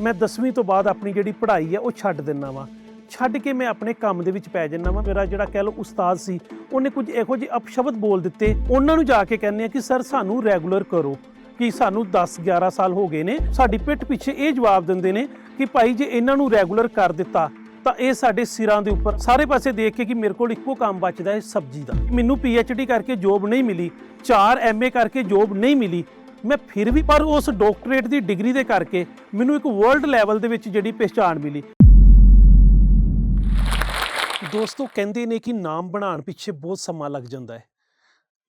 ਮੈਂ 10ਵੀਂ ਤੋਂ ਬਾਅਦ ਆਪਣੀ ਜਿਹੜੀ ਪੜ੍ਹਾਈ ਹੈ ਉਹ ਛੱਡ ਦਿੰਨਾ ਵਾਂ। ਛੱਡ ਕੇ ਮੈਂ ਆਪਣੇ ਕੰਮ ਦੇ ਵਿੱਚ ਪੈ ਜੰਨਾ ਵਾਂ। ਮੇਰਾ ਜਿਹੜਾ ਕਹਿ ਲਓ ਉਸਤਾਦ ਸੀ, ਉਹਨੇ ਕੁਝ ਇਹੋ ਜਿਹੇ ਅਪਸ਼ਬਦ ਬੋਲ ਦਿੱਤੇ। ਉਹਨਾਂ ਨੂੰ ਜਾ ਕੇ ਕਹਿੰਦੇ ਆ ਕਿ, ਸਰ, ਸਾਨੂੰ ਰੈਗੂਲਰ ਕਰੋ ਕਿ ਸਾਨੂੰ 10 11 ਸਾਲ ਹੋ ਗਏ ਨੇ। ਸਾਡੀ ਪਿੱਠ ਪਿੱਛੇ ਇਹ ਜਵਾਬ ਦਿੰਦੇ ਨੇ ਕਿ ਭਾਈ ਜੇ ਇਹਨਾਂ ਨੂੰ ਰੈਗੂਲਰ ਕਰ ਦਿੱਤਾ, ਤਾਂ ਇਹ ਸਾਡੇ ਸਿਰਾਂ ਦੇ ਉੱਪਰ ਸਾਰੇ ਪਾਸੇ ਦੇਖ ਕੇ ਕਿ ਮੇਰੇ ਕੋਲ ਇੱਕੋ ਕੰਮ ਬਚਦਾ ਹੈ ਸਬਜ਼ੀ ਦਾ। ਮੈਨੂੰ ਡੀ ਕਰਕੇ ਜੋਬ ਨਹੀਂ ਮਿਲੀ 4 ਐਮਏ ਕਰਕੇ ਜੋਬ ਨਹੀਂ ਮਿਲੀ ਮੈਂ ਫਿਰ ਵੀ ਪਰ ਉਸ ਡਾਕਟਰੇਟ ਦੀ ਡਿਗਰੀ ਦੇ ਕਰਕੇ ਮੈਨੂੰ ਇੱਕ ਵਰਲਡ ਲੈਵਲ ਦੇ ਵਿੱਚ ਜਿਹੜੀ ਪਛਾਣ ਮਿਲੀ। ਦੋਸਤੋ, ਕਹਿੰਦੇ ਨੇ ਕਿ ਨਾਮ ਬਣਾਉਣ ਪਿੱਛੇ ਬਹੁਤ ਸਮਾਂ ਲੱਗ ਜਾਂਦਾ ਹੈ।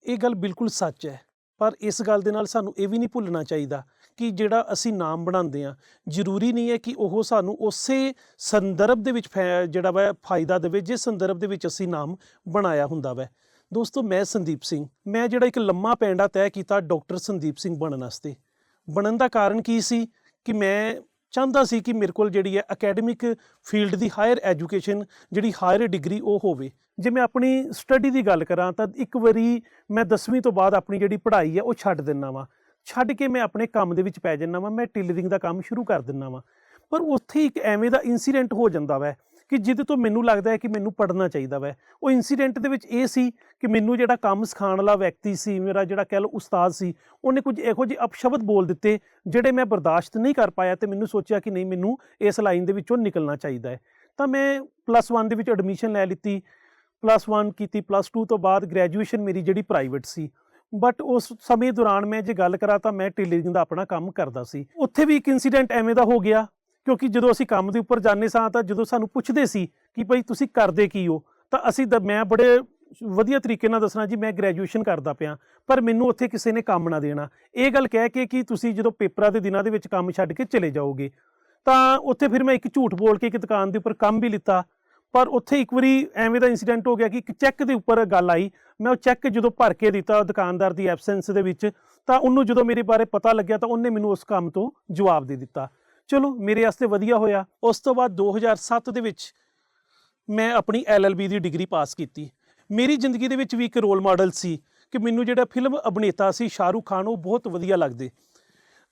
ਇਹ ਗੱਲ ਬਿਲਕੁਲ ਸੱਚ ਹੈ, ਪਰ ਇਸ ਗੱਲ ਦੇ ਨਾਲ ਸਾਨੂੰ ਇਹ ਵੀ ਨਹੀਂ ਭੁੱਲਣਾ ਚਾਹੀਦਾ ਕਿ ਜਿਹੜਾ ਅਸੀਂ ਨਾਮ ਬਣਾਉਂਦੇ ਆ ਜ਼ਰੂਰੀ ਨਹੀਂ ਹੈ ਕਿ ਉਹ ਸਾਨੂੰ ਉਸੇ ਸੰਦਰਭ ਦੇ ਵਿੱਚ ਫੈ- ਜਿਹੜਾ ਵਾ ਫਾਇਦਾ ਦੇਵੇ, ਜਿਸ ਸੰਦਰਭ ਦੇ ਵਿੱਚ ਅਸੀਂ ਨਾਮ ਬਣਾਇਆ ਹੁੰਦਾ ਵੈ। ਦੋਸਤੋ, ਮੈਂ ਸੰਦੀਪ ਸਿੰਘ। ਮੈਂ ਜਿਹੜਾ ਇੱਕ ਲੰਮਾ ਪੈਂਡਾ ਤੈਅ ਕੀਤਾ ਡਾਕਟਰ ਸੰਦੀਪ ਸਿੰਘ ਬਣਨ ਵਾਸਤੇ। ਬਣਨ ਦਾ ਕਾਰਨ ਕੀ ਸੀ? ਕਿ ਮੈਂ ਚਾਹੁੰਦਾ ਸੀ ਕਿ ਮੇਰੇ ਕੋਲ ਜਿਹੜੀ ਹੈ ਅਕੈਡਮਿਕ ਫੀਲਡ ਦੀ ਹਾਇਰ ਐਜੂਕੇਸ਼ਨ ਜਿਹੜੀ ਹਾਇਰ ਡਿਗਰੀ ਉਹ ਹੋਵੇ। ਜੇ ਮੈਂ ਆਪਣੀ ਸਟੱਡੀ ਦੀ ਗੱਲ ਕਰਾਂ ਤਾਂ ਇੱਕ ਵਾਰੀ ਮੈਂ 10ਵੀਂ ਤੋਂ ਬਾਅਦ ਆਪਣੀ ਜਿਹੜੀ ਪੜ੍ਹਾਈ ਹੈ ਉਹ ਛੱਡ ਦਿੰਨਾ ਵਾਂ। ਛੱਡ ਕੇ ਮੈਂ ਆਪਣੇ ਕੰਮ ਦੇ ਵਿੱਚ ਪੈ ਜੰਨਾ ਵਾਂ, ਮੈਂ ਟੇਲਰਿੰਗ ਦਾ ਕੰਮ ਸ਼ੁਰੂ ਕਰ ਦਿੰਨਾ ਵਾਂ। ਪਰ ਉੱਥੇ ਇੱਕ ਐਵੇਂ ਦਾ ਇਨਸੀਡੈਂਟ ਹੋ ਜਾਂਦਾ ਵੈ ਕਿ ਜਿਹਦੇ ਤੋਂ ਮੈਨੂੰ ਲੱਗਦਾ ਹੈ ਕਿ ਮੈਨੂੰ ਪੜ੍ਹਨਾ ਚਾਹੀਦਾ ਵੈ। ਉਹ ਇਨਸੀਡੈਂਟ ਦੇ ਵਿੱਚ ਇਹ ਸੀ ਕਿ ਮੈਨੂੰ ਜਿਹੜਾ ਕੰਮ ਸਿਖਾਉਣ ਵਾਲਾ ਵਿਅਕਤੀ ਸੀ, ਮੇਰਾ ਜਿਹੜਾ ਕਹਿ ਲਓ ਉਸਤਾਦ ਸੀ, ਉਹਨੇ ਕੁਝ ਇਹੋ ਜਿਹੇ ਅਪਸ਼ਬਦ ਬੋਲ ਦਿੱਤੇ ਜਿਹੜੇ ਮੈਂ ਬਰਦਾਸ਼ਤ ਨਹੀਂ ਕਰ ਪਾਇਆ ਤੇ ਮੈਨੂੰ ਸੋਚਿਆ ਕਿ ਨਹੀਂ, ਮੈਨੂੰ ਇਸ ਲਾਈਨ ਦੇ ਵਿੱਚੋਂ ਨਿਕਲਣਾ ਚਾਹੀਦਾ ਹੈ। ਤਾਂ ਮੈਂ ਪਲੱਸ 1 ਦੇ ਵਿੱਚ ਐਡਮਿਸ਼ਨ ਲੈ ਲਿੱਤੀ। ਪਲੱਸ 1 ਕੀਤੀ ਪਲੱਸ 2 ਤੋਂ ਬਾਅਦ ਗ੍ਰੈਜੂਏਸ਼ਨ ਮੇਰੀ ਜਿਹੜੀ ਪ੍ਰਾਈਵੇਟ ਸੀ। ਬਟ ਉਸ ਸਮੇਂ ਦੌਰਾਨ ਮੈਂ ਜੇ ਗੱਲ ਕਰਾਂ ਤਾਂ ਮੈਂ ਟੇਲਰਿੰਗ ਦਾ ਆਪਣਾ ਕੰਮ ਕਰਦਾ ਸੀ। ਉੱਥੇ ਵੀ ਇੱਕ ਇਨਸੀਡੈਂਟ ਐਵੇਂ ਦਾ ਹੋ ਗਿਆ ਕਿਉਂਕਿ ਜਦੋਂ ਅਸੀਂ ਕੰਮ ਦੇ ਉੱਪਰ ਜਾਂਦੇ ਸਾਂ ਤਾਂ ਜਦੋਂ ਸਾਨੂੰ ਪੁੱਛਦੇ ਸੀ ਕਿ ਭਾਈ ਤੁਸੀਂ ਕਰਦੇ ਕੀ ਹੋ, ਤਾਂ ਅਸੀਂ ਦ- ਮੈਂ ਬੜੇ ਵਧੀਆ ਤਰੀਕੇ ਨਾਲ ਦੱਸਣਾ ਜੀ, ਮੈਂ ਗ੍ਰੈਜੂਏਸ਼ਨ ਕਰਦਾ ਪਿਆ, ਪਰ ਮੈਨੂੰ ਉੱਥੇ ਕਿਸੇ ਨੇ ਕੰਮ ਨਾ ਦੇਣਾ। ਇਹ ਗੱਲ ਕਹਿ ਕੇ ਕਿ ਤੁਸੀਂ ਜਦੋਂ ਪੇਪਰਾਂ ਦੇ ਦਿਨਾਂ ਦੇ ਵਿੱਚ ਕੰਮ ਛੱਡ ਕੇ ਚਲੇ ਜਾਓਗੇ, ਤਾਂ ਉੱਥੇ ਫਿਰ ਮੈਂ ਇੱਕ ਝੂਠ ਬੋਲ ਕੇ ਇੱਕ ਦੁਕਾਨ ਦੇ ਉੱਪਰ ਕੰਮ ਵੀ ਲਿੱਤਾ, ਪਰ ਉੱਥੇ ਇੱਕ ਵਾਰੀ ਐਵੇਂ ਦਾ ਇਨਸੀਡੈਂਟ ਹੋ ਗਿਆ ਕਿ ਇੱਕ ਚੈੱਕ ਦੇ ਉੱਪਰ ਗੱਲ ਆਈ, ਮੈਂ ਉਹ ਚੈੱਕ ਜਦੋਂ ਭਰ ਕੇ ਦਿੱਤਾ ਦੁਕਾਨਦਾਰ ਦੀ ਐਬਸੈਂਸ ਦੇ ਵਿੱਚ, ਤਾਂ ਉਹਨੂੰ ਜਦੋਂ ਮੇਰੇ ਬਾਰੇ ਪਤਾ ਲੱਗਿਆ ਤਾਂ ਉਹਨੇ ਮੈਨੂੰ ਉਸ ਕੰਮ ਤੋਂ ਜਵਾਬ ਦੇ ਦਿੱਤਾ। ਚਲੋ ਮੇਰੇ ਵਾਸਤੇ ਵਧੀਆ ਹੋਇਆ। ਉਸ ਤੋਂ ਬਾਅਦ 2007 ਦੇ ਵਿੱਚ ਮੈਂ ਆਪਣੀ ਐਲਐਲਬੀ ਦੀ ਡਿਗਰੀ ਪਾਸ ਕੀਤੀ। ਮੇਰੀ ਜ਼ਿੰਦਗੀ ਦੇ ਵਿੱਚ ਵੀ ਇੱਕ ਰੋਲ ਮਾਡਲ ਸੀ ਕਿ ਮੈਨੂੰ ਜਿਹੜਾ ਫਿਲਮ ਅਭਿਨੇਤਾ ਸੀ ਸ਼ਾਹਰੂਖ ਖਾਨ, ਉਹ ਬਹੁਤ ਵਧੀਆ ਲੱਗਦੇ।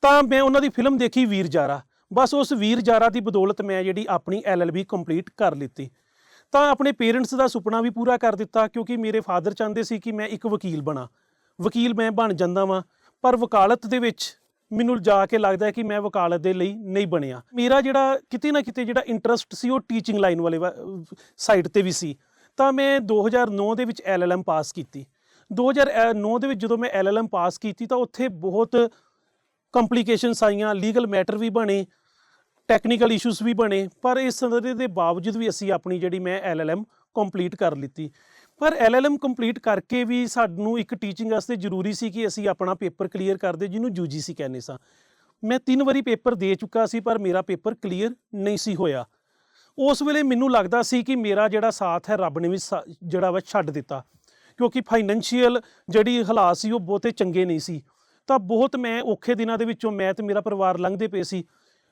ਤਾਂ ਮੈਂ ਉਹਨਾਂ ਦੀ ਫਿਲਮ ਦੇਖੀ ਵੀਰ ਜਾਰਾ। ਬਸ ਉਸ ਵੀਰ ਜਾਰਾ ਦੀ ਬਦੌਲਤ ਮੈਂ ਜਿਹੜੀ ਆਪਣੀ ਐਲਐਲਬੀ ਕੰਪਲੀਟ ਕਰ ਲਿੱਤੀ। ਤਾਂ ਆਪਣੇ ਪੇਰੈਂਟਸ ਦਾ ਸੁਪਨਾ ਵੀ ਪੂਰਾ ਕਰ ਦਿੱਤਾ ਕਿਉਂਕਿ ਮੇਰੇ ਫਾਦਰ ਚਾਹੁੰਦੇ ਸੀ ਕਿ ਮੈਂ ਇੱਕ ਵਕੀਲ ਬਣਾ। ਵਕੀਲ ਮੈਂ ਬਣ ਜਾਂਦਾ ਵਾਂ, ਪਰ ਵਕਾਲਤ ਦੇ ਵਿੱਚ ਮੈਨੂੰ ਜਾ ਕੇ ਲੱਗਦਾ ਹੈ ਕਿ ਮੈਂ ਵਕਾਲਤ ਦੇ ਲਈ ਨਹੀਂ ਬਣਿਆ। ਮੇਰਾ ਜਿਹੜਾ ਕਿਤੇ ਨਾ ਕਿਤੇ ਜਿਹੜਾ ਇੰਟਰਸਟ ਸੀ ਉਹ ਟੀਚਿੰਗ ਲਾਈਨ ਵਾਲੇ ਸਾਈਡ ਤੇ ਵੀ ਸੀ। ਤਾਂ ਮੈਂ 2009 ਦੇ ਵਿੱਚ ਐਲਐਲਐਮ ਪਾਸ ਕੀਤੀ। 2009 ਦੇ ਵਿੱਚ ਜਦੋਂ ਮੈਂ ਐਲਐਲਐਮ ਪਾਸ ਕੀਤੀ ਤਾਂ ਉੱਥੇ ਬਹੁਤ ਕੰਪਲਿਕੇਸ਼ਨਸ ਆਈਆਂ ਲੀਗਲ ਮੈਟਰ ਵੀ ਬਣੇ ਟੈਕਨੀਕਲ ਇਸ਼ੂਸ ਵੀ ਬਣੇ। ਪਰ ਇਸ ਸੰਦਰਭ ਦੇ ਬਾਵਜੂਦ ਵੀ ਅਸੀਂ ਆਪਣੀ ਜਿਹੜੀ ਮੈਂ ਐਲਐਲਐਮ ਕੰਪਲੀਟ ਕਰ ਲਿੱਤੀ। ਪਰ ਐਲਐਲਐਮ ਕੰਪਲੀਟ ਕਰਕੇ ਵੀ ਸਾਨੂੰ ਇੱਕ ਟੀਚਿੰਗ ਵਾਸਤੇ ਜ਼ਰੂਰੀ ਸੀ ਕਿ ਅਸੀਂ ਆਪਣਾ ਪੇਪਰ ਕਲੀਅਰ ਕਰਦੇ ਜਿਹਨੂੰ ਯੂਜੀਸੀ ਕਹਿੰਦੇ ਸਾਂ। ਮੈਂ ਤਿੰਨ ਵਾਰੀ ਪੇਪਰ ਦੇ ਚੁੱਕਾ ਸੀ, ਪਰ ਮੇਰਾ ਪੇਪਰ ਕਲੀਅਰ ਨਹੀਂ ਸੀ ਹੋਇਆ। ਉਸ ਵੇਲੇ ਮੈਨੂੰ ਲੱਗਦਾ ਸੀ ਕਿ ਮੇਰਾ ਜਿਹੜਾ ਸਾਥ ਹੈ, ਰੱਬ ਨੇ ਵੀ ਸਾ- ਜਿਹੜਾ ਵਾ ਛੱਡ ਦਿੱਤਾ। ਕਿਉਂਕਿ ਫਾਈਨੈਂਸ਼ੀਅਲ ਜਿਹੜੀ ਹਾਲਾਤ ਸੀ, ਉਹ ਬਹੁਤੇ ਚੰਗੇ ਨਹੀਂ ਸੀ। ਤਾਂ ਬਹੁਤ ਮੈਂ ਔਖੇ ਦਿਨਾਂ ਦੇ ਵਿੱਚੋਂ ਮੈਂ ਤੇ ਮੇਰਾ ਪਰਿਵਾਰ ਲੰਘਦੇ ਪਏ ਸੀ।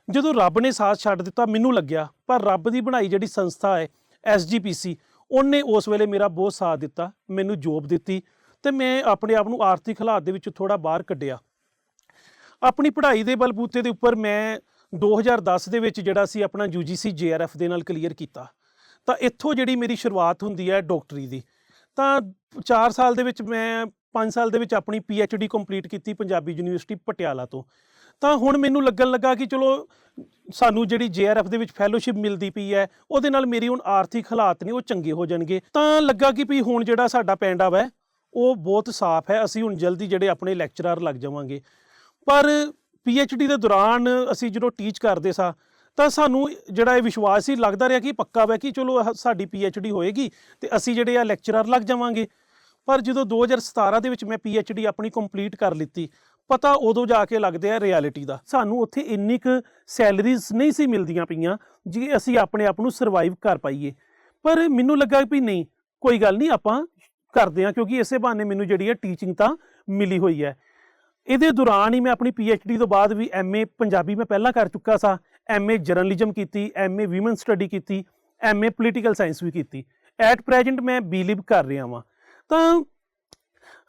ਜਦੋਂ ਰੱਬ ਨੇ ਸਾਥ ਛੱਡ ਦਿੱਤਾ, ਮੈਨੂੰ ਲੱਗਿਆ, ਪਰ ਰੱਬ ਦੀ ਬਣਾਈ ਜਿਹੜੀ ਸੰਸਥਾ ਹੈ ਐਸਜੀਪੀਸੀ ਉਹਨੇ ਉਸ ਵੇਲੇ ਮੇਰਾ ਬਹੁਤ ਸਾਥ ਦਿੱਤਾ, ਮੈਨੂੰ ਜੋਬ ਦਿੱਤੀ ਤੇ ਮੈਂ ਆਪਣੇ ਆਪ ਨੂੰ ਆਰਥਿਕ ਹਾਲਾਤ ਦੇ ਵਿੱਚ ਥੋੜਾ ਬਾਹਰ ਕੱਢਿਆ। ਆਪਣੀ ਪੜ੍ਹਾਈ ਦੇ ਬਲਬੂਤੇ ਦੇ ਉੱਪਰ ਮੈਂ 2010 ਦੇ ਵਿੱਚ ਜਿਹੜਾ ਸੀ ਆਪਣਾ ਯੂਜੀਸੀ ਜੇਆਰਐਫ ਦੇ ਨਾਲ ਕਲੀਅਰ ਕੀਤਾ। ਤਾਂ ਇੱਥੋਂ ਜਿਹੜੀ ਮੇਰੀ ਸ਼ੁਰੂਆਤ ਹੁੰਦੀ ਹੈ ਡਾਕਟਰੀ ਦੀ, ਤਾਂ 4 ਸਾਲ ਦੇ ਵਿੱਚ ਮੈਂ 5 ਸਾਲ ਦੇ ਵਿੱਚ ਆਪਣੀ ਡੀ ਕੰਪਲੀਟ ਕੀਤੀ ਪੰਜਾਬੀ ਯੂਨੀਵਰਸਿਟੀ ਪਟਿਆਲਾ ਤੋਂ। ਤਾਂ ਹੁਣ ਮੈਨੂੰ ਲੱਗਣ ਲੱਗਾ ਕਿ ਚਲੋ, ਸਾਨੂੰ ਜਿਹੜੀ ਜੇਆਰਐਫ ਦੇ ਵਿੱਚ ਫੈਲੋਸ਼ਿਪ ਮਿਲਦੀ ਪਈ ਹੈ, ਉਹਦੇ ਨਾਲ ਮੇਰੀ ਹੁਣ ਆਰਥਿਕ ਹਾਲਾਤ ਨੇ ਉਹ ਚੰਗੇ ਹੋ ਜਾਣਗੇ। ਤਾਂ ਲੱਗਾ ਕਿ ਵੀ ਹੁਣ ਜਿਹੜਾ ਸਾਡਾ ਪਿੰਡ ਆ ਵੈ, ਉਹ ਬਹੁਤ ਸਾਫ਼ ਹੈ, ਅਸੀਂ ਹੁਣ ਜਲਦੀ ਜਿਹੜੇ ਆਪਣੇ ਲੈਕਚਰਰ ਲੱਗ ਜਾਵਾਂਗੇ। ਪਰ ਡੀ ਦੇ ਦੌਰਾਨ ਅਸੀਂ ਜਦੋਂ ਟੀਚ ਕਰਦੇ ਸਾਂ, ਤਾਂ ਸਾਨੂੰ ਜਿਹੜਾ ਇਹ ਵਿਸ਼ਵਾਸ ਸੀ ਲੱਗਦਾ ਰਿਹਾ ਕਿ ਪੱਕਾ ਵੈ ਕਿ ਚਲੋ, ਆਹ ਸਾਡੀ ਡੀ ਹੋਏਗੀ ਤੇ ਅਸੀਂ ਜਿਹੜੇ ਆ ਲੈਕਚਰਰ ਲੱਗ ਜਾਵਾਂਗੇ। ਪਰ ਜਦੋਂ 2017 ਦੇ ਵਿੱਚ ਮੈਂ ਡੀ ਆਪਣੀ ਕੰਪਲੀਟ ਕਰ ਲਿੱਤੀ, ਪਤਾ ਉਦੋਂ ਜਾ ਕੇ ਲੱਗਦੇ ਆ ਰਿਐਲਿਟੀ ਦਾ। ਸਾਨੂੰ ਉੱਥੇ ਇੰਨੀ ਕੁ ਸੈਲਰੀਜ਼ ਨਹੀਂ ਸੀ ਮਿਲਦੀਆਂ ਪਈਆਂ ਜੀ ਅਸੀਂ ਆਪਣੇ ਆਪ ਨੂੰ ਸਰਵਾਈਵ ਕਰ ਪਾਈਏ। ਪਰ ਮੈਨੂੰ ਲੱਗਾ ਵੀ ਨਹੀਂ, ਕੋਈ ਗੱਲ ਨਹੀਂ, ਆਪਾਂ ਕਰਦੇ ਹਾਂ, ਕਿਉਂਕਿ ਇਸੇ ਬਹਾਨੇ ਮੈਨੂੰ ਜਿਹੜੀ ਹੈ ਟੀਚਿੰਗ ਤਾਂ ਮਿਲੀ ਹੋਈ ਹੈ। ਇਹਦੇ ਦੌਰਾਨ ਹੀ ਮੈਂ ਆਪਣੀ ਡੀ ਤੋਂ ਬਾਅਦ ਵੀ ਐਮਏ ਪੰਜਾਬੀ ਮੈਂ ਪਹਿਲਾਂ ਕਰ ਚੁੱਕਾ ਸਾਂ ਐਮਏ ਜਰਨਲਿਜ਼ਮ ਕੀਤੀ ਐਮਏ ਔਮਨ ਸਟੱਡੀ ਕੀਤੀ ਐਮਏ ਪੋਲੀਟੀਕਲ ਸਾਇੰਸ ਵੀ ਕੀਤੀ। ਐਟ ਪ੍ਰੈਜ਼ੈਂਟ ਮੈਂ ਬੀਲਿਵ ਕਰ ਰਿਹਾ ਵਾਂ। ਤਾਂ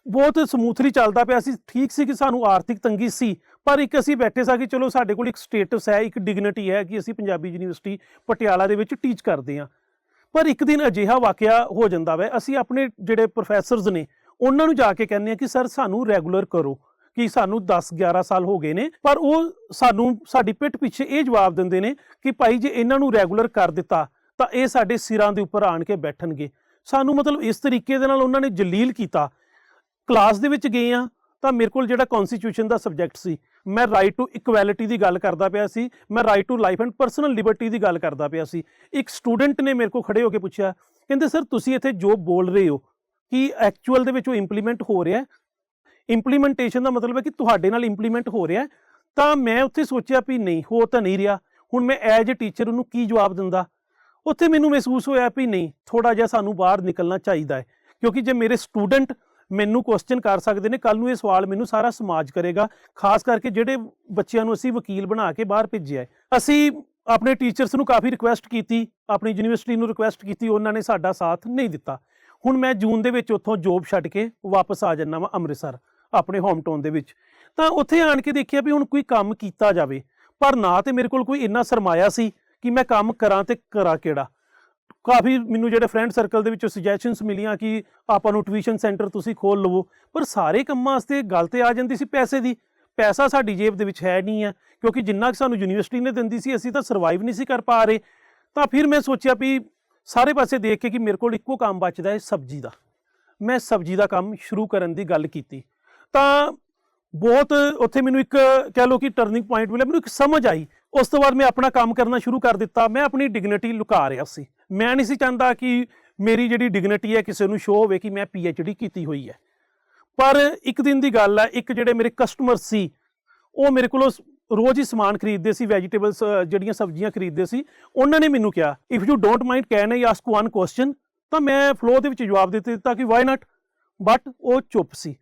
ਬਹੁਤ ਸਮੂਥਲੀ ਚੱਲਦਾ ਪਿਆ ਸੀ। ਠੀਕ ਸੀ ਕਿ ਸਾਨੂੰ ਆਰਥਿਕ ਤੰਗੀ ਸੀ, ਪਰ ਇੱਕ ਅਸੀਂ ਬੈਠੇ ਸਾਂ ਕਿ ਚਲੋ ਸਾਡੇ ਕੋਲ ਇੱਕ ਸਟੇਟਸ ਹੈ, ਇੱਕ ਡਿਗਨਿਟੀ ਹੈ ਕਿ ਅਸੀਂ ਪੰਜਾਬੀ ਯੂਨੀਵਰਸਿਟੀ ਪਟਿਆਲਾ ਦੇ ਵਿੱਚ ਟੀਚ ਕਰਦੇ ਹਾਂ। ਪਰ ਇੱਕ ਦਿਨ ਅਜਿਹਾ ਵਾਕਿਆ ਹੋ ਜਾਂਦਾ ਵੈ। ਅਸੀਂ ਆਪਣੇ ਜਿਹੜੇ ਪ੍ਰੋਫੈਸਰਸ ਨੇ, ਉਹਨਾਂ ਨੂੰ ਜਾ ਕੇ ਕਹਿੰਦੇ ਆ ਕਿ ਸਰ ਸਾਨੂੰ ਰੈਗੂਲਰ ਕਰੋ, ਕਿ ਸਾਨੂੰ 10 11 ਸਾਲ ਹੋ ਗਏ ਨੇ, ਪਰ ਉਹ ਸਾਨੂੰ, ਸਾਡੀ ਪਿੱਠ ਪਿੱਛੇ ਇਹ ਜਵਾਬ ਦਿੰਦੇ ਨੇ ਕਿ ਭਾਈ ਜੇ ਇਹਨਾਂ ਨੂੰ ਰੈਗੂਲਰ ਕਰ ਦਿੱਤਾ, ਤਾਂ ਇਹ ਸਾਡੇ ਸਿਰਾਂ ਦੇ ਉੱਪਰ ਆਣ ਕੇ ਬੈਠਣਗੇ। ਸਾਨੂੰ ਮਤਲਬ ਇਸ ਤਰੀਕੇ ਦੇ ਨਾਲ ਉਹਨਾਂ ਨੇ ਜਲੀਲ ਕੀਤਾ। ਕਲਾਸ ਦੇ ਵਿੱਚ ਗਏ ਆ ਤਾਂ ਮੇਰੇ ਕੋਲ ਜਿਹੜਾ ਕਨਸਟੀਟਿਊਸ਼ਨ ਦਾ ਸਬਜੈਕਟ ਸੀ, ਮੈਂ ਰਾਈਟ ਟੂ ਇਕੁਐਲਿਟੀ ਦੀ ਗੱਲ ਕਰਦਾ ਪਿਆ ਸੀ, ਮੈਂ right to life and personal liberty ਦੀ ਗੱਲ ਕਰਦਾ ਪਿਆ ਸੀ। ਇੱਕ ਸਟੂਡੈਂਟ ਨੇ ਮੇਰੇ ਕੋਲ ਖੜੇ ਹੋ ਕੇ ਪੁੱਛਿਆ, ਕਹਿੰਦੇ ਸਰ ਤੁਸੀਂ ਇੱਥੇ ਜੋ ਬੋਲ ਰਹੇ ਹੋ, ਕਿ ਐਕਚੁਅਲ ਦੇ ਵਿੱਚ ਉਹ ਇੰਪਲੀਮੈਂਟ ਹੋ ਰਿਹਾ ਹੈ? ਇੰਪਲੀਮੈਂਟੇਸ਼ਨ ਦਾ ਮਤਲਬ ਹੈ ਕਿ ਤੁਹਾਡੇ ਨਾਲ ਇੰਪਲੀਮੈਂਟ ਹੋ ਰਿਹਾ ਹੈ। ਤਾਂ ਮੈਂ ਉੱਥੇ ਸੋਚਿਆ ਵੀ ਨਹੀਂ, ਹੋ ਤਾਂ ਨਹੀਂ ਰਿਹਾ। ਹੁਣ ਮੈਂ ਐਜ਼ ਅ ਟੀਚਰ ਉਹਨੂੰ ਕੀ ਜਵਾਬ ਦਿੰਦਾ? ਉੱਥੇ ਮੈਨੂੰ ਮਹਿਸੂਸ ਹੋਇਆ ਵੀ ਨਹੀਂ ਥੋੜਾ ਜਿਹਾ ਸਾਨੂੰ ਬਾਹਰ ਨਿਕਲਣਾ ਚਾਹੀਦਾ ਹੈ। ਕਿਉਂਕਿ ਜੇ ਮੇਰੇ ਸਟੂਡੈਂਟ ਮੈਨੂੰ ਕੁਐਸਚਨ ਕਰ ਸਕਦੇ ਨੇ ਕੱਲ ਨੂੰ ਇਹ ਸਵਾਲ ਮੈਨੂੰ ਸਾਰਾ ਸਮਾਜ ਕਰੇਗਾ, ਖਾਸ ਕਰਕੇ ਜਿਹੜੇ ਬੱਚਿਆਂ ਨੂੰ ਅਸੀਂ ਵਕੀਲ ਬਣਾ ਕੇ ਬਾਹਰ ਭੇਜਿਆ ਹੈ। ਅਸੀਂ ਆਪਣੇ ਟੀਚਰਸ ਨੂੰ ਕਾਫੀ ਰਿਕੁਐਸਟ ਕੀਤੀ, ਆਪਣੀ ਯੂਨੀਵਰਸਿਟੀ ਨੂੰ ਰਿਕੁਐਸਟ ਕੀਤੀ, ਉਹਨਾਂ ਨੇ ਸਾਡਾ ਸਾਥ ਨਹੀਂ ਦਿੱਤਾ। ਹੁਣ ਮੈਂ ਜੂਨ ਦੇ ਵਿੱਚ ਉੱਥੋਂ ਜੋਬ ਛੱਡ ਕੇ ਵਾਪਸ ਆ ਜਾਣਾ ਵਾਂ ਅੰਮ੍ਰਿਤਸਰ, ਆਪਣੇ ਹੋਮ ਟਾਊਨ ਦੇ ਵਿੱਚ। ਤਾਂ ਉੱਥੇ ਆਣ ਕੇ ਦੇਖਿਆ ਵੀ ਹੁਣ ਕੋਈ ਕੰਮ ਕੀਤਾ ਜਾਵੇ, ਪਰ ਨਾ ਤੇ ਮੇਰੇ ਕੋਲ ਕੋਈ ਇੰਨਾ ਸਰਮਾਇਆ ਸੀ ਕਿ ਮੈਂ ਕੰਮ ਕਰਾਂ ਤੇ ਕਰਾਂ ਕਿਹੜਾ? ਕਾਫੀ ਮੈਨੂੰ ਜਿਹੜੇ ਫਰੈਂਡ ਸਰਕਲ ਦੇ ਵਿੱਚੋਂ ਸੁਜੈਸ਼ਨਸ ਮਿਲੀਆਂ ਕਿ ਆਪਾਂ ਨੂੰ ਟਿਊਸ਼ਨ ਸੈਂਟਰ ਤੁਸੀਂ ਖੋਲ ਲਵੋ, ਪਰ ਸਾਰੇ ਕੰਮਾਂ ਵਾਸਤੇ ਗੱਲ ਤੇ ਆ ਜਾਂਦੀ ਸੀ ਪੈਸੇ ਦੀ। ਪੈਸਾ ਸਾਡੀ ਜੇਬ ਦੇ ਵਿੱਚ ਹੈ ਨਹੀਂ ਹੈ ਕਿਉਂਕਿ ਜਿੰਨਾ ਕਿ ਸਾਨੂੰ ਯੂਨੀਵਰਸਿਟੀ ਨੇ ਦਿੰਦੀ ਸੀ, ਅਸੀਂ ਤਾਂ ਸਰਵਾਈਵ ਨਹੀਂ ਸੀ ਕਰ ਪਾ ਰਹੇ। ਤਾਂ ਫਿਰ ਮੈਂ ਸੋਚਿਆ ਵੀ ਸਾਰੇ ਪਾਸੇ ਦੇਖ ਕੇ ਕਿ ਮੇਰੇ ਕੋਲ ਇੱਕੋ ਕੰਮ ਬਚਦਾ ਹੈ ਸਬਜ਼ੀ ਦਾ। ਮੈਂ ਸਬਜ਼ੀ ਦਾ ਕੰਮ ਸ਼ੁਰੂ ਕਰਨ ਦੀ ਗੱਲ ਕੀਤੀ। ਤਾਂ ਬਹੁਤ ਉੱਥੇ ਮੈਨੂੰ ਇੱਕ ਕਹਿ ਲਓ ਕਿ ਟਰਨਿੰਗ ਪੁਆਇੰਟ ਮਿਲਿਆ, ਮੈਨੂੰ ਇੱਕ ਸਮਝ ਆਈ ਉਸ ਤੋਂ ਬਾਅਦ ਮੈਂ ਆਪਣਾ ਕੰਮ ਕਰਨਾ ਸ਼ੁਰੂ ਕਰ ਦਿੱਤਾ। ਮੈਂ ਆਪਣੀ ਡਿਗਨਿਟੀ ਲੁਕਾ ਰਿਹਾ ਸੀ। ਮੈਂ ਨਹੀਂ ਸੀ ਚਾਹੁੰਦਾ ਕਿ ਮੇਰੀ ਜਿਹੜੀ ਡਿਗਨਿਟੀ ਹੈ ਕਿਸੇ ਨੂੰ ਸ਼ੋ ਹੋਵੇ ਕਿ ਮੈਂ ਡੀ ਕੀਤੀ ਹੋਈ ਹੈ। ਪਰ ਇੱਕ ਦਿਨ ਦੀ ਗੱਲ ਹੈ, ਇੱਕ ਜਿਹੜੇ ਮੇਰੇ ਕਸਟਮਰ ਸੀ, ਉਹ ਮੇਰੇ ਕੋਲੋਂ ਰੋਜ਼ ਹੀ ਸਮਾਨ ਖਰੀਦਦੇ ਸੀ ਵੈਜੀਟੇਬਲਸ ਜਿਹੜੀਆਂ ਸਬਜ਼ੀਆਂ ਖਰੀਦਦੇ ਸੀ। ਉਹਨਾਂ ਨੇ ਮੈਨੂੰ ਕਿਹਾ if you don't mind can I ask one question ਤਾਂ ਮੈਂ ਫਲੋ ਦੇ ਵਿੱਚ ਜਵਾਬ ਦੇ ਦਿੱਤਾ ਕਿ ਵਾਈ ਨਾਟ ਬਟ ਉਹ ਚੁੱਪ ਸੀ।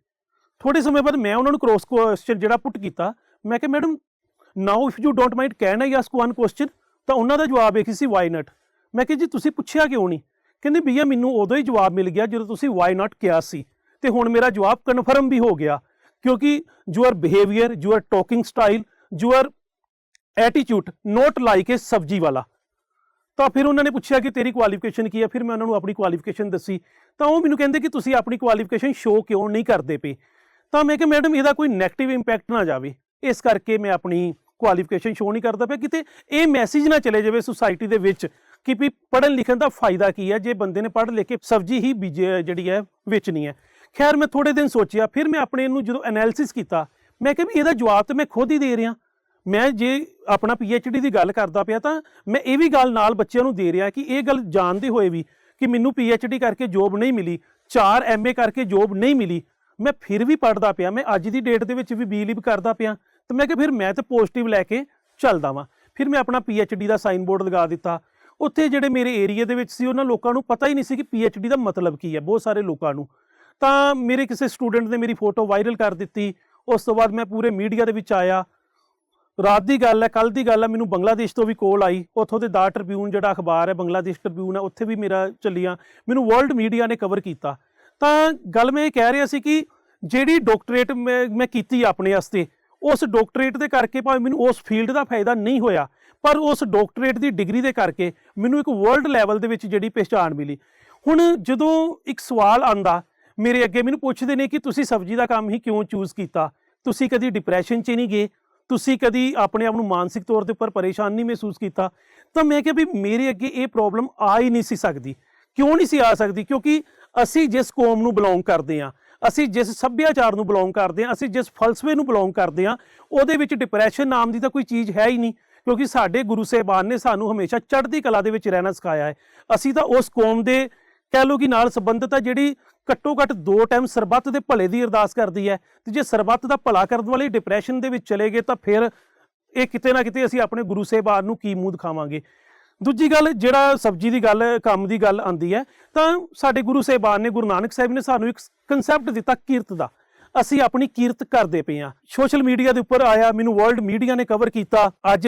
ਥੋੜੇ ਸਮੇਂ ਬਾਅਦ ਮੈਂ ਉਹਨਾਂ ਨੂੰ ਕ੍ਰੋਸ ਕੁਐਸਚਨ ਜਿਹੜਾ ਪੁੱਟ ਕੀਤਾ, ਮੈਂ ਕਿਹਾ madam now if you don't mind can I ask one question ਤਾਂ ਉਹਨਾਂ ਦਾ ਜਵਾਬ ਇਹ ਸੀ ਵਾਈ ਨਾਟ ਮੈਂ ਕਿਹਾ ਜੀ, ਤੁਸੀਂ ਪੁੱਛਿਆ ਕਿਉਂ ਨਹੀਂ? ਕਹਿੰਦੇ ਭਈਆ, ਮੈਨੂੰ ਉਦੋਂ ਹੀ ਜਵਾਬ ਮਿਲ ਗਿਆ ਜਦੋਂ ਤੁਸੀਂ ਵਾਈ ਨਾਟ ਕਿਹਾ ਸੀ। ਤੇ ਹੁਣ ਮੇਰਾ ਜਵਾਬ ਕਨਫਰਮ ਵੀ ਹੋ ਗਿਆ, ਕਿਉਂਕਿ your behaviour your talking style your attitude not like a sabzi wala. ਤਾਂ ਫਿਰ ਉਹਨਾਂ ਨੇ ਪੁੱਛਿਆ ਕਿ ਤੇਰੀ ਕੁਆਲੀਫਿਕੇਸ਼ਨ ਕੀ ਹੈ? ਫਿਰ ਮੈਂ ਉਹਨਾਂ ਨੂੰ ਆਪਣੀ ਕੁਆਲੀਫਿਕੇਸ਼ਨ ਦੱਸੀ। ਤਾਂ ਉਹ ਮੈਨੂੰ ਕਹਿੰਦੇ ਕਿ ਤੁਸੀਂ ਆਪਣੀ ਕੁਆਲੀਫਿਕੇਸ਼ਨ ਸ਼ੋ ਕਿਉਂ ਨਹੀਂ ਕਰਦੇ ਪਏ? ਤਾਂ ਮੈਂ ਕਿਹਾ ਮੈਡਮ ਇਹਦਾ ਕੋਈ 네ਗੇਟਿਵ ਇੰਪੈਕਟ ਨਾ ਜਾਵੇ। ਇਸ ਕਰਕੇ ਮੈਂ ਆਪਣੀ ਕੁਆਲੀਫਿਕੇਸ਼ਨ ਸ਼ੋ ਨਹੀਂ ਕਰਦਾ ਪਿਆ, ਕਿਤੇ ਇਹ ਮੈਸੇਜ ਨਾ ਚਲੇ ਜਾਵੇ ਸੁਸਾਇਟੀ ਦੇ ਵਿੱਚ ਕਿ ਵੀ ਪੜ੍ਹਨ ਲਿਖਣ ਦਾ ਫਾਇਦਾ ਕੀ ਹੈ, ਜੇ ਬੰਦੇ ਨੇ ਪੜ੍ਹ ਲਿਖ ਕੇ ਸਬਜ਼ੀ ਹੀ ਬੀਜੇ, ਜਿਹੜੀ ਹੈ, ਵੇਚਣੀ ਹੈ। ਖੈਰ, ਮੈਂ ਥੋੜੇ ਦਿਨ ਸੋਚਿਆ, ਫਿਰ ਮੈਂ ਆਪਣੇ ਨੂੰ ਜਦੋਂ ਐਨਾਲਿਸਿਸ ਕੀਤਾ, ਮੈਂ ਕਿਹਾ ਵੀ ਇਹਦਾ ਜਵਾਬ ਤਾਂ ਮੈਂ ਖੁਦ ਹੀ ਦੇ ਰਿਹਾ। ਮੈਂ ਜੇ ਆਪਣਾ ਡੀ ਦੀ ਗੱਲ ਕਰਦਾ ਪਿਆ ਤਾਂ ਮੈਂ ਇਹ ਵੀ ਗੱਲ ਨਾਲ ਬੱਚਿਆਂ ਨੂੰ ਦੇ ਰਿਹਾ ਕਿ ਇਹ ਗੱਲ ਜਾਣਦੇ ਹੋਏ ਵੀ ਕਿ ਮੈਨੂੰ ਡੀ ਕਰਕੇ ਜੋਬ ਨਹੀਂ ਮਿਲੀ 4 ਐਮਏ ਕਰਕੇ ਜੋਬ ਨਹੀਂ ਮਿਲੀ। ਮੈਂ ਫਿਰ ਵੀ ਪੜਦਾ ਪਿਆ, ਮੈਂ ਅੱਜ ਦੀ ਡੇਟ ਦੇ ਵਿੱਚ ਵੀ ਬੀਲੀਵ ਕਰਦਾ ਪਿਆ। ਤੇ ਮੈਂ ਕਿਹਾ ਫਿਰ ਮੈਂ ਤਾਂ ਪੋਜ਼ਿਟਿਵ ਲੈ ਕੇ ਚੱਲਦਾ ਵਾਂ। ਫਿਰ ਮੈਂ ਆਪਣਾ ਡੀ ਦਾ ਸਾਈਨ ਬੋਰਡ ਲਗਾ ਦਿੱਤਾ। ਉੱਥੇ ਜਿਹੜੇ ਮੇਰੇ ਏਰੀਆ ਦੇ ਵਿੱਚ ਸੀ, ਉਹਨਾਂ ਲੋਕਾਂ ਨੂੰ ਪਤਾ ਹੀ ਨਹੀਂ ਸੀ ਕਿ ਡੀ ਦਾ ਮਤਲਬ ਕੀ ਹੈ, ਬਹੁਤ ਸਾਰੇ ਲੋਕਾਂ ਨੂੰ। ਤਾਂ ਮੇਰੇ ਕਿਸੇ ਸਟੂਡੈਂਟ ਨੇ ਮੇਰੀ ਫੋਟੋ ਵਾਇਰਲ ਕਰ ਦਿੱਤੀ। ਉਸ ਤੋਂ ਬਾਅਦ ਮੈਂ ਪੂਰੇ ਮੀਡੀਆ ਦੇ ਵਿੱਚ ਆਇਆ। ਰਾਤ ਦੀ ਗੱਲ ਹੈ ਕੱਲ ਦੀ ਗੱਲ ਹੈ, ਮੈਨੂੰ ਬੰਗਲਾਦੇਸ਼ ਤੋਂ ਵੀ ਕੋਲ ਆਈ। ਉੱਥੋਂ ਦੇ ਦਾ ਟ੍ਰਿਬਿਊਨ ਜਿਹੜਾ ਅਖਬਾਰ ਹੈ, ਬੰਗਲਾਦੇਸ਼ ਟ੍ਰਿਬਿਊਨ ਹੈ, ਉੱਥੇ ਵੀ ਮੇਰਾ ਚੱਲੀਆਂ। ਮੈਨੂੰ ਵਰਲਡ ਮੀਡੀਆ ਨੇ ਕਵਰ ਕੀਤਾ। ਤਾਂ ਗੱਲ ਮੈਂ ਇਹ ਕਹਿ ਰਿਹਾ ਸੀ ਕਿ ਜਿਹੜੀ ਡਾਕਟਰੇਟ ਮੈਂ ਮੈਂ ਕੀਤੀ ਆਪਣੇ ਵਾਸਤੇ ਉਸ ਡਾਕਟਰੇਟ ਦੇ ਕਰਕੇ ਭਾਵੇਂ ਮੈਨੂੰ ਉਸ ਫੀਲਡ ਦਾ ਫਾਇਦਾ ਨਹੀਂ ਹੋਇਆ, ਪਰ ਉਸ ਡਾਕਟਰੇਟ ਦੀ ਡਿਗਰੀ ਦੇ ਕਰਕੇ ਮੈਨੂੰ ਇੱਕ ਵਰਲਡ ਲੈਵਲ ਦੇ ਵਿੱਚ ਜਿਹੜੀ ਪਛਾਣ ਮਿਲੀ। ਹੁਣ ਜਦੋਂ ਇੱਕ ਸਵਾਲ ਆਂਦਾ ਮੇਰੇ ਅੱਗੇ ਮੈਨੂੰ ਪੁੱਛਦੇ ਨੇ ਕਿ ਤੁਸੀਂ ਸਬਜ਼ੀ ਦਾ ਕੰਮ ਹੀ ਕਿਉਂ ਚੂਜ਼ ਕੀਤਾ? ਤੁਸੀਂ ਕਦੀ ਡਿਪਰੈਸ਼ਨ 'ਚ ਨਹੀਂ ਗਏ? ਤੁਸੀਂ ਕਦੀ ਆਪਣੇ ਆਪ ਨੂੰ ਮਾਨਸਿਕ ਤੌਰ ਦੇ ਉੱਪਰ ਪਰੇਸ਼ਾਨ ਨਹੀਂ ਮਹਿਸੂਸ ਕੀਤਾ? ਤਾਂ ਮੈਂ ਕਿਹਾ ਵੀ ਮੇਰੇ ਅੱਗੇ ਇਹ ਪ੍ਰੋਬਲਮ ਆ ਹੀ ਨਹੀਂ ਸੀ ਸਕਦੀ। ਕਿਉਂ ਨਹੀਂ ਸੀ ਆ ਸਕਦੀ? ਕਿਉਂਕਿ ਅਸੀਂ ਜਿਸ ਕੌਮ ਨੂੰ ਬਿਲੋਂਗ ਕਰਦੇ ਹਾਂ ਅਸੀਂ ਜਿਸ ਸੱਭਿਆਚਾਰ ਨੂੰ ਬਿਲੋਂਗ ਕਰਦੇ ਹਾਂ, ਅਸੀਂ ਜਿਸ ਫਲਸਫੇ ਨੂੰ ਬਿਲੋਂਗ ਕਰਦੇ ਹਾਂ, ਉਹਦੇ ਵਿੱਚ ਡਿਪਰੈਸ਼ਨ ਨਾਮ ਦੀ ਤਾਂ ਕੋਈ ਚੀਜ਼ ਹੈ ਹੀ ਨਹੀਂ, ਕਿਉਂਕਿ ਸਾਡੇ ਗੁਰੂ ਸਾਹਿਬਾਨ ਨੇ ਸਾਨੂੰ ਹਮੇਸ਼ਾ ਚੜ੍ਹਦੀ ਕਲਾ ਦੇ ਵਿੱਚ ਰਹਿਣਾ ਸਿਖਾਇਆ ਹੈ। ਅਸੀਂ ਤਾਂ ਉਸ ਕੌਮ ਦੇ ਕਹਿ ਲਓ ਕਿ ਨਾਲ ਸੰਬੰਧਿਤ ਹੈ ਜਿਹੜੀ ਘੱਟੋ ਘੱਟ ਦੋ ਟਾਈਮ ਸਰਬੱਤ ਦੇ ਭਲੇ ਦੀ ਅਰਦਾਸ ਕਰਦੀ ਹੈ, ਤੇ ਜੇ ਸਰਬੱਤ ਦਾ ਭਲਾ ਕਰਨ ਵਾਲੇ ਡਿਪਰੈਸ਼ਨ ਦੇ ਵਿੱਚ ਚਲੇ ਗਏ ਤਾਂ ਫਿਰ ਇਹ ਕਿਤੇ ਨਾ ਕਿਤੇ ਅਸੀਂ ਆਪਣੇ ਗੁਰੂ ਸਾਹਿਬਾਨ ਨੂੰ ਕੀ ਮੂੰਹ ਦਿਖਾਵਾਂਗੇ। ਦੂਜੀ ਗੱਲ, ਜਿਹੜਾ ਸਬਜੀ ਦੀ ਗੱਲ, ਕੰਮ ਦੀ ਗੱਲ ਆਂਦੀ ਹੈ, ਤਾਂ ਸਾਡੇ ਗੁਰੂ ਸਾਹਿਬਾਨ ਨੇ, ਗੁਰੂ ਨਾਨਕ ਸਾਹਿਬ ਨੇ ਸਾਨੂੰ ਇੱਕ ਕਨਸੈਪਟ ਦਿੱਤਾ ਕੀਰਤ ਦਾ। ਅਸੀਂ ਆਪਣੀ ਕੀਰਤ ਕਰਦੇ ਪਏ ਆ ਸੋਸ਼ਲ ਮੀਡੀਆ ਦੇ ਉੱਪਰ ਆਇਆ, ਮੈਨੂੰ ਵਰਲਡ ਮੀਡੀਆ ਨੇ ਕਵਰ ਕੀਤਾ। ਅੱਜ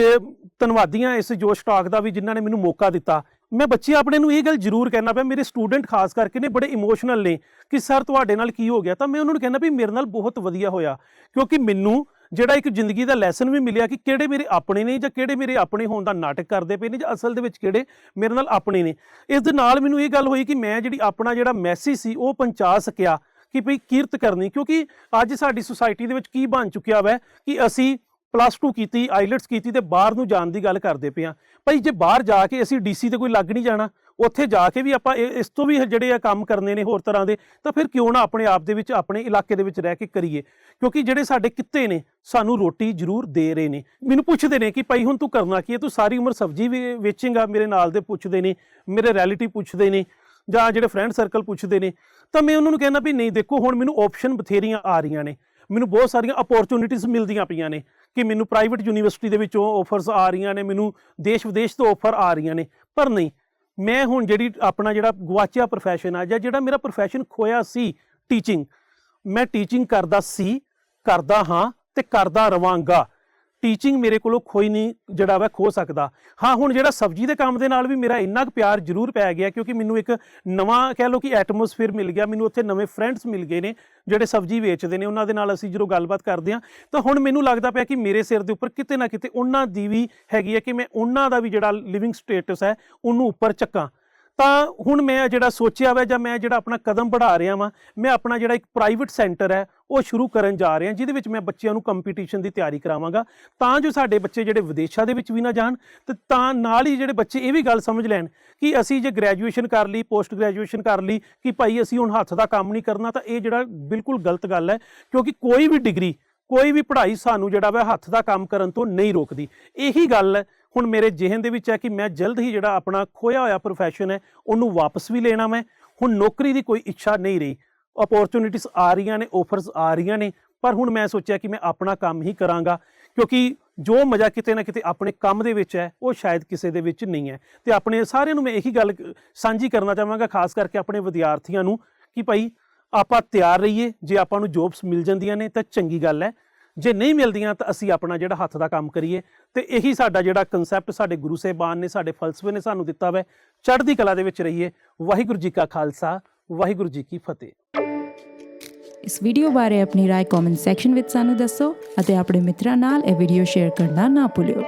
ਧੰਨਵਾਦੀਆਂ ਇਸ ਜੋਸ਼ ਟਾਕ ਦਾ ਵੀ, ਜਿਨ੍ਹਾਂ ਨੇ ਮੈਨੂੰ ਮੌਕਾ ਦਿੱਤਾ। ਮੈਂ ਬੱਚੇ ਆਪਣੇ ਨੂੰ ਇਹ ਗੱਲ ਜ਼ਰੂਰ ਕਹਿਣਾ ਪਿਆ, ਮੇਰੇ ਸਟੂਡੈਂਟ ਖਾਸ ਕਰਕੇ ਨੇ ਬੜੇ ਇਮੋਸ਼ਨਲ ਨੇ ਕਿ ਸਰ ਤੁਹਾਡੇ ਨਾਲ ਕੀ ਹੋ ਗਿਆ, ਤਾਂ ਮੈਂ ਉਹਨਾਂ ਨੂੰ ਕਹਿਣਾ ਵੀ ਮੇਰੇ ਨਾਲ ਬਹੁਤ ਵਧੀਆ ਹੋਇਆ। ਕਿਉਂਕਿ ਮੈਨੂੰ ਜਿਹੜਾ ਇੱਕ ਜ਼ਿੰਦਗੀ ਦਾ ਲੈਸਨ ਵੀ ਮਿਲਿਆ ਕਿ ਕਿਹੜੇ ਮੇਰੇ ਆਪਣੇ ਨੇ ਜਾਂ ਕਿਹੜੇ ਮੇਰੇ ਆਪਣੇ ਹੋਣ ਦਾ ਨਾਟਕ ਕਰਦੇ ਪਏ ਨੇ ਜਾਂ ਅਸਲ ਦੇ ਵਿੱਚ ਕਿਹੜੇ ਮੇਰੇ ਨਾਲ ਆਪਣੇ ਨੇ। ਇਸ ਦੇ ਨਾਲ ਮੈਨੂੰ ਇਹ ਗੱਲ ਹੋਈ ਕਿ ਮੈਂ ਜਿਹੜੀ ਆਪਣਾ ਜਿਹੜਾ ਮੈਸੇਜ ਸੀ, ਉਹ ਪਹੁੰਚਾ ਸਕਿਆ ਕਿ ਭਈ ਕੀਰਤ ਕਰਨੀ, ਕਿਉਂਕਿ ਅੱਜ ਸਾਡੀ ਸੁਸਾਇਟੀ ਦੇ ਵਿੱਚ ਕੀ ਬਣ ਚੁੱਕਿਆ ਵੈ ਕਿ ਅਸੀਂ ਪਲੱਸ 2 ਕੀਤੀ, ਆਈਲੈਟਸ ਕੀਤੀ ਤੇ ਬਾਹਰ ਨੂੰ ਜਾਣ ਦੀ ਗੱਲ ਕਰਦੇ ਪਏ ਆ। ਭਾਈ ਜੇ ਬਾਹਰ ਜਾ ਕੇ ਅਸੀਂ ਡੀਸੀ ਤੇ ਕੋਈ ਲੱਗ ਨਹੀਂ ਜਾਣਾ, ਉੱਥੇ ਜਾ ਕੇ ਵੀ ਆਪਾਂ ਇਹ- ਇਸ ਤੋਂ ਵੀ ਜਿਹੜੇ ਆ ਕੰਮ ਕਰਨੇ ਨੇ ਹੋਰ ਤਰ੍ਹਾਂ ਦੇ, ਤਾਂ ਫਿਰ ਕਿਉਂ ਨਾ ਆਪਣੇ ਆਪ ਦੇ ਵਿੱਚ, ਆਪਣੇ ਇਲਾਕੇ ਦੇ ਵਿੱਚ ਰਹਿ ਕੇ ਕਰੀਏ। ਕਿਉਂਕਿ ਜਿਹੜੇ ਸਾਡੇ ਕਿੱਤੇ ਨੇ, ਸਾਨੂੰ ਰੋਟੀ ਜ਼ਰੂਰ ਦੇ ਰਹੇ ਨੇ। ਮੈਨੂੰ ਪੁੱਛਦੇ ਨੇ ਕਿ ਭਾਈ ਹੁਣ ਤੂੰ ਕਰਨਾ ਕੀ ਹੈ? ਤੂੰ ਸਾਰੀ ਉਮਰ ਸਬਜ਼ੀ ਵੀ ਵੇਚੇਂਗਾ, ਮੇਰੇ ਨਾਲ ਦੇ ਪੁੱਛਦੇ ਨੇ, ਮੇਰੇ ਰਿਲੇਟਿਵ ਪੁੱਛਦੇ ਨੇ, ਜਾਂ ਜਿਹੜੇ ਫਰੈਂਡ ਸਰਕਲ ਪੁੱਛਦੇ ਨੇ, ਤਾਂ ਮੈਂ ਉਹਨਾਂ ਨੂੰ ਕਹਿੰਦਾ ਵੀ ਨਹੀਂ, ਦੇਖੋ ਹੁਣ ਮੈਨੂੰ ਆਪਸ਼ਨ ਬਥੇਰੀਆਂ ਆ ਰਹੀਆਂ ਨੇ। ਮੈਨੂੰ ਬਹੁਤ ਸਾਰੀਆਂ ਅਪੋਰਚੁਨਿਟੀਆਂ ਮਿਲਦੀਆਂ ਪਈਆਂ ਨੇ। ਕਿ ਮੈਨੂੰ ਪ੍ਰਾਈਵੇਟ ਯੂਨੀਵਰਸਿਟੀ ਦੇ ਵਿੱਚੋਂ ਆਫਰਸ ਆ ਰਹੀਆਂ ਨੇ, ਮੈਨੂੰ ਦੇਸ਼ ਵਿਦੇਸ਼ ਤੋਂ ਆਫਰ ਆ ਰਹੀਆਂ ਨੇ। ਪਰ ਨਹੀਂ, ਮੈਂ ਹੁਣ ਜਿਹੜੀ ਆਪਣਾ ਜਿਹੜਾ ਗਵਾਚਿਆ ਪ੍ਰੋਫੈਸ਼ਨ ਆ ਜਾਂ ਜਿਹੜਾ ਮੇਰਾ ਪ੍ਰੋਫੈਸ਼ਨ ਖੋਇਆ ਸੀ ਟੀਚਿੰਗ ਮੈਂ ਟੀਚਿੰਗ ਕਰਦਾ ਸੀ, ਕਰਦਾ ਹਾਂ ਤੇ ਕਰਦਾ ਰਵਾਂਗਾ। ਟੀਚਿੰਗ ਮੇਰੇ ਕੋਲੋਂ ਖੋਈ ਨਹੀਂ, ਜਿਹੜਾ ਵਾ ਖੋ ਸਕਦਾ। ਹਾਂ, ਹੁਣ ਜਿਹੜਾ ਸਬਜ਼ੀ ਦੇ ਕੰਮ ਦੇ ਨਾਲ ਵੀ ਮੇਰਾ ਇੰਨਾ ਕੁ ਪਿਆਰ ਜ਼ਰੂਰ ਪੈ ਗਿਆ ਕਿਉਂਕਿ ਮੈਨੂੰ ਇੱਕ ਨਵਾਂ ਕਹਿ ਲਓ ਕਿ ਐਟਮੋਸਫੇਅਰ ਮਿਲ ਗਿਆ, ਮੈਨੂੰ ਉੱਥੇ ਨਵੇਂ ਫਰੈਂਡਸ ਮਿਲ ਗਏ ਨੇ, ਜਿਹੜੇ ਸਬਜ਼ੀ ਵੇਚਦੇ ਨੇ, ਉਹਨਾਂ ਦੇ ਨਾਲ ਅਸੀਂ ਜਦੋਂ ਗੱਲਬਾਤ ਕਰਦੇ ਹਾਂ, ਤਾਂ ਹੁਣ ਮੈਨੂੰ ਲੱਗਦਾ ਪਿਆ ਕਿ ਮੇਰੇ ਸਿਰ ਦੇ ਉੱਪਰ ਕਿਤੇ ਨਾ ਕਿਤੇ ਉਹਨਾਂ ਦੀ ਵੀ ਹੈਗੀ ਹੈ ਕਿ ਮੈਂ ਉਹਨਾਂ ਦਾ ਵੀ ਜਿਹੜਾ ਲਿਵਿੰਗ ਸਟੇਟਸ ਹੈ, ਉਹਨੂੰ ਉੱਪਰ ਚੱਕਾਂ। ਤਾਂ ਹੁਣ ਮੈਂ ਜਿਹੜਾ ਸੋਚਿਆ ਵਾ ਜਾਂ ਮੈਂ ਜਿਹੜਾ ਆਪਣਾ ਕਦਮ ਬੜਾ ਰਿਹਾ ਵਾਂ, ਮੈਂ ਆਪਣਾ ਜਿਹੜਾ ਇੱਕ ਪ੍ਰਾਈਵੇਟ ਸੈਂਟਰ ਹੈ, ਉਹ ਸ਼ੁਰੂ ਕਰਨ ਜਾ ਰਿਹਾ, ਜਿਹਦੇ ਵਿੱਚ ਮੈਂ ਬੱਚਿਆਂ ਨੂੰ ਕੰਪੀਟੀਸ਼ਨ ਦੀ ਤਿਆਰੀ ਕਰਾਵਾਂਗਾ। ਤਾਂ ਜੋ ਸਾਡੇ ਬੱਚੇ ਜਿਹੜੇ ਵਿਦੇਸ਼ਾਂ ਦੇ ਵਿੱਚ ਵੀ ਨਾ ਜਾਣ ਤੇ ਤਾਂ ਨਾਲ ਹੀ ਜਿਹੜੇ ਬੱਚੇ ਇਹ ਵੀ ਗੱਲ ਸਮਝ ਲੈਣ ਕਿ ਅਸੀਂ ਜੇ ਗ੍ਰੈਜੂਏਸ਼ਨ ਕਰ ਲਈ ਪੋਸਟ ਗ੍ਰੈਜੂਏਸ਼ਨ ਕਰ ਲਈ, ਕਿ ਭਾਈ ਅਸੀਂ ਹੁਣ ਹੱਥ ਦਾ ਕੰਮ ਨਹੀਂ ਕਰਨਾ, ਤਾਂ ਇਹ ਜਿਹੜਾ ਬਿਲਕੁਲ ਗਲਤ ਗੱਲ ਹੈ, ਕਿਉਂਕਿ ਕੋਈ ਵੀ ਡਿਗਰੀ ਕੋਈ ਵੀ ਪੜ੍ਹਾਈ ਸਾਨੂੰ ਜਿਹੜਾ ਵਾ ਹੱਥ ਦਾ ਕੰਮ ਕਰਨ ਤੋਂ ਨਹੀਂ ਰੋਕਦੀ। ਇਹੀ ਗੱਲ ਹੈ ਹੁਣ ਮੇਰੇ ਜ਼ਿਹਨ ਦੇ ਵਿੱਚ ਹੈ ਕਿ ਮੈਂ ਜਲਦ ਹੀ ਜਿਹੜਾ ਆਪਣਾ ਖੋਇਆ ਹੋਇਆ ਪ੍ਰੋਫੈਸ਼ਨ ਹੈ, ਉਹਨੂੰ ਵਾਪਸ ਵੀ ਲੈਣਾ ਮੈਂ। ਹੁਣ ਨੌਕਰੀ ਦੀ ਕੋਈ ਇੱਛਾ ਨਹੀਂ ਰਹੀ। ਅਪੋਰਚੁਨਿਟੀਆਂ ਆ ਰਹੀਆਂ ਨੇ ਆਫਰਸ ਆ ਰਹੀਆਂ ਨੇ, ਪਰ ਹੁਣ ਮੈਂ ਸੋਚਿਆ ਕਿ ਮੈਂ ਆਪਣਾ ਕੰਮ ਹੀ ਕਰਾਂਗਾ, ਕਿਉਂਕਿ ਜੋ ਮਜ਼ਾ ਕਿਤੇ ਨਾ ਕਿਤੇ ਆਪਣੇ ਕੰਮ ਦੇ ਵਿੱਚ ਹੈ, ਉਹ ਸ਼ਾਇਦ ਕਿਸੇ ਦੇ ਵਿੱਚ ਨਹੀਂ ਹੈ। ਤੇ ਆਪਣੇ ਸਾਰਿਆਂ ਨੂੰ ਮੈਂ ਇਹੀ ਗੱਲ ਸਾਂਝੀ ਕਰਨਾ ਚਾਹਾਂਗਾ, ਖਾਸ ਕਰਕੇ ਆਪਣੇ ਵਿਦਿਆਰਥੀਆਂ ਨੂੰ, ਕਿ ਭਾਈ ਆਪਾਂ ਤਿਆਰ ਰਹੀਏ, ਜੇ ਆਪਾਂ ਨੂੰ ਜੋਬਸ ਮਿਲ ਜਾਂਦੀਆਂ ਨੇ, ਤਾਂ ਚੰਗੀ ਗੱਲ ਹੈ। ਜੇ ਨਹੀਂ ਮਿਲਦੀਆਂ ਤਾਂ ਅਸੀਂ ਆਪਣਾ ਜਿਹੜਾ ਹੱਥ ਦਾ ਕੰਮ ਕਰੀਏ ਤੇ ਇਹੀ ਸਾਡਾ ਜਿਹੜਾ ਕਨਸੈਪਟ ਸਾਡੇ ਗੁਰੂ ਸਾਹਿਬਾਨ ਨੇ ਸਾਡੇ ਫਲਸਫੇ ਨੇ ਸਾਨੂੰ ਦਿੱਤਾ ਵੈ ਚੜ੍ਹਦੀ ਕਲਾ ਦੇ ਵਿੱਚ ਰਹੀਏ ਵਾਹਿਗੁਰੂ ਜੀ ਕਾ ਖਾਲਸਾ ਵਾਹਿਗੁਰੂ ਜੀ ਕੀ ਫਤਿਹ ਇਸ ਵੀਡੀਓ ਬਾਰੇ ਆਪਣੀ رائے ਕਮੈਂਟ ਸੈਕਸ਼ਨ ਵਿੱਚ ਸਾਨੂੰ ਦੱਸੋ ਅਤੇ ਆਪਣੇ ਮਿੱਤਰਾਂ ਨਾਲ ਇਹ ਵੀਡੀਓ ਸ਼ੇਅਰ ਕਰਨਾ ਨਾ ਭੁੱਲਿਓ